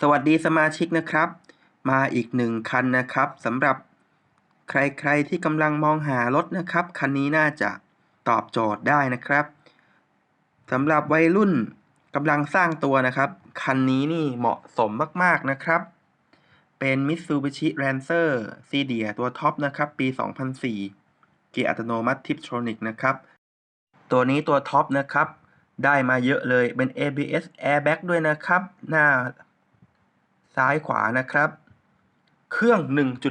สวัสดีสมาชิกนะครับ มาอีกหนึ่งคันนะครับสำหรับใครๆที่กำลังมองหารถนะครับ คันนี้น่าจะตอบโจทย์ได้นะครับสำหรับวัยรุ่นกำลังสร้างตัวนะครับ คันนี้นี่เหมาะสมมากๆนะครับ เป็น Mitsubishi Lancer c d i a ตัวท็อปนะครับ ปี 2004 เกียร์อัตโนมัติ Tiptronic นะครับ ตัวนี้ตัวท็อปนะครับ ได้มาเยอะเลยเป็น ABS airbag ด้วยนะครับ หน้า ซ้ายขวานะครับ เครื่อง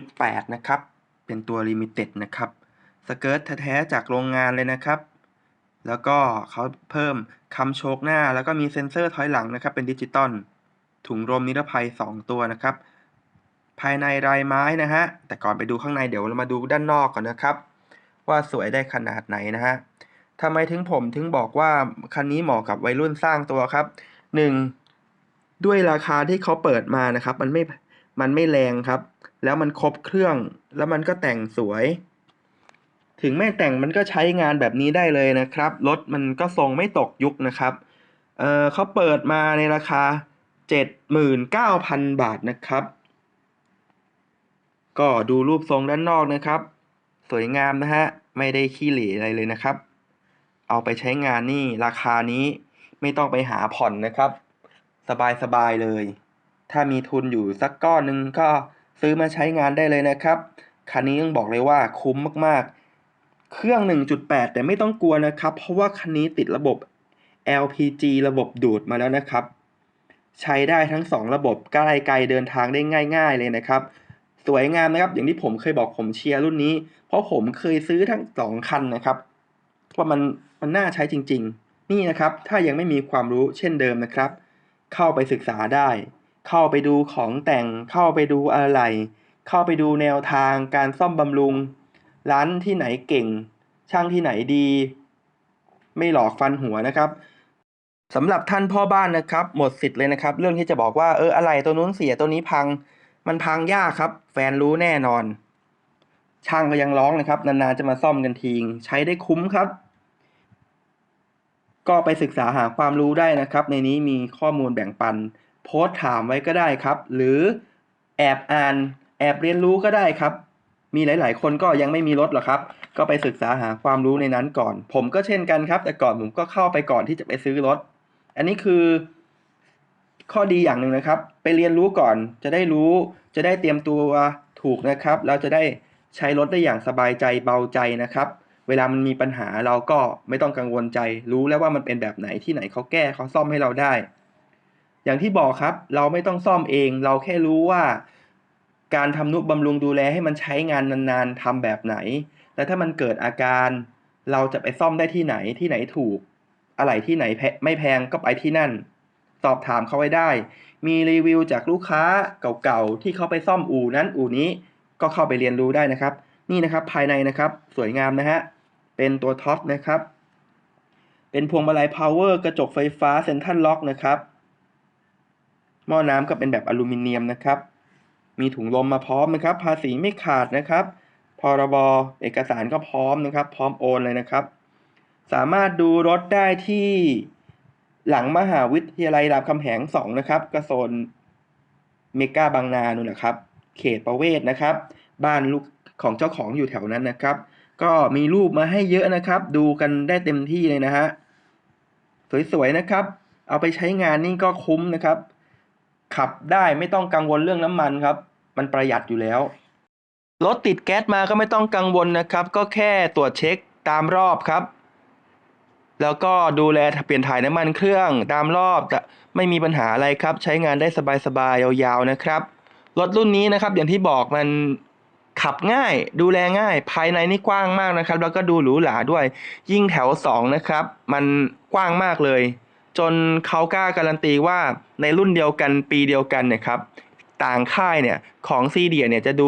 1.8 นะครับ เป็นตัว Limited นะครับ สเกิร์ตแท้ๆจากโรงงานเลยนะครับ แล้วก็เขาเพิ่มคำโชกหน้า แล้วก็มีเซ็นเซอร์ถอยหลังนะครับ เป็นดิจิตอล ถุงลมนิรภัย 2 ตัวนะครับ ภายในลายไม้นะฮะ แต่ก่อนไปดูข้างในเดี๋ยวเรามาดูด้านนอกก่อนนะครับ ว่าสวยได้ขนาดไหนนะฮะทำไมถึงผมถึงบอกว่าคันนี้เหมาะกับวัยรุ่นสร้างตัวครับหนึ่ง ด้วยราคาที่เขาเปิดมานะครับ มันไม่มันไม่แรงครับ แล้วมันครบเครื่อง แล้วมันก็แต่งสวย ถึงไม่แต่งมันก็ใช้งานแบบนี้ได้เลยนะครับ รถมันก็ทรงไม่ตกยุคนะครับ เออเขาเปิดมาในราคา 79,000 บาทนะครับ ก็ดูรูปทรงด้านนอกนะครับ สวยงามนะฮะ ไม่ได้ขี้เหร่อะไรเลยนะครับ เอาไปใช้งานนี่ราคานี้ไม่ต้องไปหาผ่อนนะครับ สบายๆเลย ถ้ามีทุนอยู่สักก้อนหนึ่งก็ซื้อมาใช้งานได้เลยนะครับ คันนี้ต้องบอกเลยว่าคุ้มมากๆ เครื่อง 1.8 แต่ไม่ต้องกลัวนะครับ เพราะว่าคันนี้ติดระบบ LPG ระบบดูดมาแล้วนะครับ ใช้ได้ทั้ง 2 ระบบใกล้ไกลเดินทางได้ง่าย ๆเลยนะครับ สวยงามนะครับ อย่างที่ผมเคยบอกผมเชียร์รุ่นนี้ เพราะผมเคยซื้อทั้งสองคันนะครับว่ามันมันน่าใช้จริง ๆ นี่นะครับ ถ้ายังไม่มีความรู้เช่นเดิมนะครับ เข้าไปศึกษาได้ เข้าไปดูของแต่ง เข้าไปดูอะไร เข้าไปดูแนวทางการซ่อมบำรุง ร้านที่ไหนเก่ง ช่างที่ไหนดี ไม่หลอกฟันหัวนะครับสำหรับท่านพ่อบ้านนะครับ หมดสิทธิ์เลยนะครับ เรื่องที่จะบอกว่าเอออะไรตัวนู้นเสียตัวนี้พัง มันพังยากครับ แฟนรู้แน่นอน ช่างก็ยังร้องนะครับ นานๆจะมาซ่อมกันทีงใช้ได้คุ้มครับ ก็ไปศึกษาหาความรู้ได้นะครับ ในนี้มีข้อมูลแบ่งปัน โพสต์ถามไว้ก็ได้ครับ หรือแอบอ่านแอบเรียนรู้ก็ได้ครับ มีหลาย ๆ คนก็ยังไม่มีรถหรอกครับ ก็ไปศึกษาหาความรู้ในนั้นก่อน ผมก็เช่นกันครับ แต่ก่อนผมก็เข้าไปก่อนที่จะไปซื้อรถ อันนี้คือข้อดีอย่างหนึ่งนะครับ ไปเรียนรู้ก่อน จะได้รู้ จะได้เตรียมตัวถูกนะครับ แล้วจะได้ใช้รถได้อย่างสบายใจเบาใจนะครับ เวลามันมีปัญหาเราก็ไม่ต้องกังวลใจ รู้แล้วว่ามันเป็นแบบไหนที่ไหนเขาแก้เขาซ่อมให้เราได้ อย่างที่บอกครับ เราไม่ต้องซ่อมเอง เราแค่รู้ว่าการทำนุบำรุงดูแลให้มันใช้งานนานๆทำแบบไหน และถ้ามันเกิดอาการ เราจะไปซ่อมได้ที่ไหนที่ไหนถูก อะไรที่ไหนไม่แพงก็ไปที่นั่น สอบถามเขาไว้ได้ มีรีวิวจากลูกค้าเก่าๆที่เขาไปซ่อมอู่นั้นอู่นี้ก็เข้าไปเรียนรู้ได้นะครับ นี่นะครับภายในนะครับสวยงามนะฮะเป็นตัวท็อปนะครับ เป็นพวงมาลัยพาวเวอร์กระจกไฟฟ้าเซ็นทรัลล็อกนะครับ หม้อน้ำก็เป็นแบบอลูมิเนียมนะครับ มีถุงลมมาพร้อมนะครับ ภาษีไม่ขาดนะครับพรบเอกสารก็พร้อมนะครับ พร้อมโอนเลยนะครับ สามารถดูรถได้ที่หลังมหาวิทยาลัยรามคำแหง2นะครับก็โซนเมกาบางนานู่นนะครับ เขตประเวศนะครับ บ้านลูก ของเจ้าของอยู่แถวนั้นนะครับ ก็มีรูปมาให้เยอะนะครับ ดูกันได้เต็มที่เลยนะฮะสวยๆนะครับ เอาไปใช้งานนี่ก็คุ้มนะครับ ขับได้ไม่ต้องกังวลเรื่องน้ำมันครับ มันประหยัดอยู่แล้วรถติดแก๊สมาก็ไม่ต้องกังวลนะครับ ก็แค่ตรวจเช็คตามรอบครับ แล้วก็ดูแลเปลี่ยนถ่ายน้ำมันเครื่องตามรอบแต่ไม่มีปัญหาอะไรครับ ใช้งานได้สบายๆยาวๆนะครับรถรุ่นนี้นะครับ อย่างที่บอกมัน ขับง่ายดูแลง่าย ภายในนี่กว้างมากนะครับ แล้วก็ดูหรูหราด้วย ยิ่งแถว 2 นะครับ มันกว้างมากเลย จนเขากล้าการันตีว่าในรุ่นเดียวกันปีเดียวกันเนี่ยครับต่างค่ายเนี่ยของซีเดียเนี่ยจะดู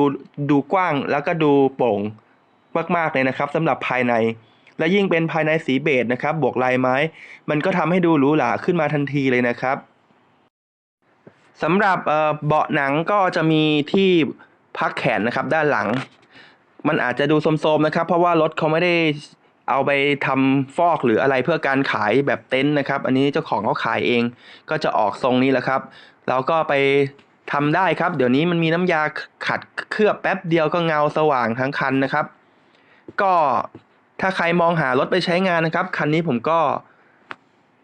ดูกว้างแล้วก็ดูโป่งมากๆเลยนะครับสำหรับภายใน และยิ่งเป็นภายในสีเบจนะครับ บวกลายไม้ มันก็ทำให้ดูหรูหราขึ้นมาทันทีเลยนะครับสำหรับเบาะหนังก็จะมีที่ พักแขนนะครับด้านหลัง มันอาจจะดูโทมๆนะครับ เพราะว่ารถเขาไม่ได้เอาไปทำฟอกหรืออะไรเพื่อการขายแบบเต็นท์นะครับ อันนี้เจ้าของเขาขายเองก็จะออกทรงนี้แหละครับ เราก็ไปทำได้ครับ เดี๋ยวนี้มันมีน้ำยาขัดเคลือบแป๊บเดียวก็เงาสว่างทั้งคันนะครับ ก็ถ้าใครมองหารถไปใช้งานนะครับ คันนี้ผมก็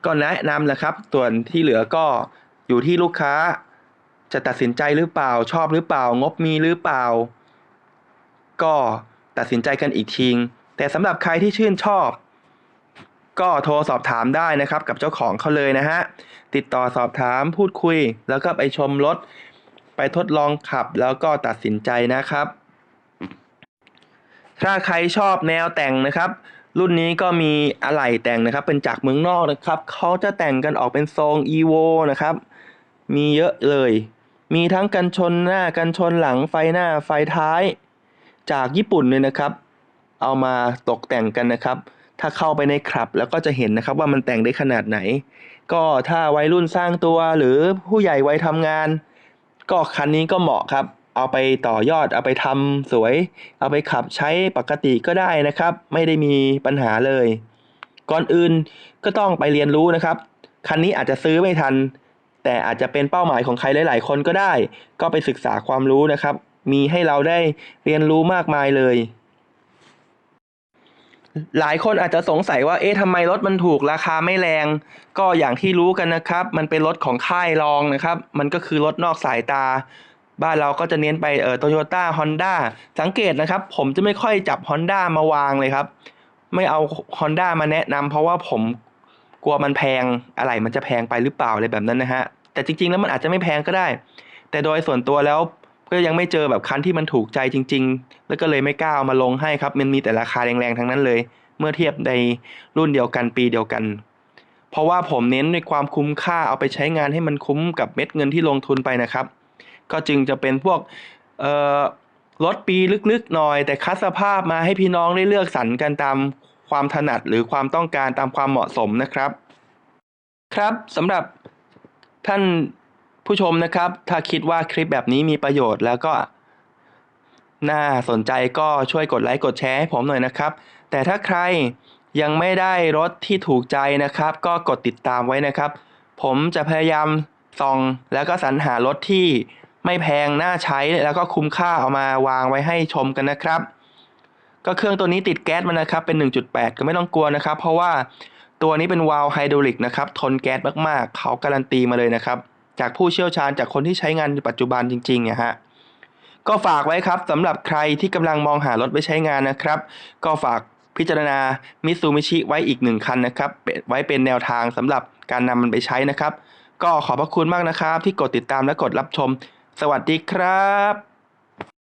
ก็แนะนำนะครับ ส่วนที่เหลือก็อยู่ที่ลูกค้า จะตัดสินใจหรือเปล่าชอบหรือเปล่า งบมีหรือเปล่า ก็ตัดสินใจกันอีกทีแต่สำหรับใครที่ชื่นชอบ ก็โทรสอบถามได้นะครับกับเจ้าของเขาเลยนะฮะ ติดต่อสอบถามพูดคุย แล้วก็ไปชมรถ ไปทดลองขับแล้วก็ตัดสินใจนะครับ ถ้าใครชอบแนวแต่งนะครับ รุ่นนี้ก็มีอะไหล่แต่งนะครับ เป็นจากเมืองนอกนะครับ เขาจะแต่งกันออกเป็นทรง EVO นะครับ มีเยอะเลย มีทั้งกันชนหน้ากันชนหลังไฟหน้าไฟท้าย จากญี่ปุ่นเลยนะครับ เอามาตกแต่งกันนะครับ ถ้าเข้าไปในคลับแล้วก็จะเห็นนะครับว่ามันแต่งได้ขนาดไหน ก็ถ้าวัยรุ่นสร้างตัวหรือผู้ใหญ่วัยทำงาน ก็คันนี้ก็เหมาะครับ เอาไปต่อยอดเอาไปทำสวย เอาไปขับใช้ปกติก็ได้นะครับ ไม่ได้มีปัญหาเลย ก่อนอื่นก็ต้องไปเรียนรู้นะครับ คันนี้อาจจะซื้อไม่ทัน แต่อาจจะเป็นเป้าหมายของใครหลาย ๆ คนก็ได้ ก็ไปศึกษาความรู้นะครับ มีให้เราได้เรียนรู้มากมายเลย หลายคนอาจจะสงสัยว่า เอ๊ะทำไมรถมันถูกราคาไม่แรง ก็อย่างที่รู้กันนะครับ มันเป็นรถของค่ายรองนะครับ มันก็คือรถนอกสายตา บ้านเราก็จะเน้นไปเออโตโยต้าฮอนด้าสังเกตนะครับ ผมจะไม่ค่อยจับ Honda มาวางเลยครับ ไม่เอา Honda มาแนะนำเพราะว่าผม กลัวมันแพงอะไรมันจะแพงไปหรือเปล่าอะไรแบบนั้นนะฮะ แต่จริง ๆ แล้วมันอาจจะไม่แพงก็ได้ แต่โดยส่วนตัวแล้วก็ยังไม่เจอแบบคันที่มันถูกใจจริง ๆ แล้วก็เลยไม่กล้าเอามาลงให้ครับ มันมีแต่ราคาแรงๆทั้งนั้นเลย เมื่อเทียบในรุ่นเดียวกันปีเดียวกัน เพราะว่าผมเน้นในความคุ้มค่าเอาไปใช้งานให้มันคุ้มกับเม็ดเงินที่ลงทุนไปนะครับ ก็จึงจะเป็นพวกเอ่อรถปีลึกๆหน่อย แต่คัดสภาพมาให้พี่น้องได้เลือกสรรกันตาม ความถนัดหรือความต้องการตามความเหมาะสมนะครับ ครับสำหรับท่านผู้ชมนะครับ ถ้าคิดว่าคลิปแบบนี้มีประโยชน์แล้วก็ น่าสนใจก็ช่วยกดไลค์กดแชร์ให้ผมหน่อยนะครับ แต่ถ้าใครยังไม่ได้รถที่ถูกใจนะครับ ก็กดติดตามไว้นะครับ ผมจะพยายามส่องแล้วก็สรรหารถที่ไม่แพงน่าใช้แล้วก็คุ้มค่าเอามาวางไว้ให้ชมกันนะครับ ก็เครื่องตัวนี้ติดแก๊สมันนะครับเป็น 1.8 ก็ไม่ต้องกลัวนะครับ เพราะว่าตัวนี้เป็นวาล์วไฮดรอลิกนะครับทนแก๊สมากๆ เขาการันตีมาเลยนะครับ จากผู้เชี่ยวชาญจากคนที่ใช้งานปัจจุบันจริงๆเนี่ยฮะก็ฝากไว้ครับสำหรับใครที่กำลังมองหารถไปใช้งานนะครับ ก็ฝากพิจารณามิซูมิชิไว้อีกหนึ่งคันนะครับเป็นไว้เป็นแนวทางสำหรับการนำมันไปใช้นะครับ ก็ขอบพระคุณมากนะครับ ที่กดติดตามและกดรับชม สวัสดีครับ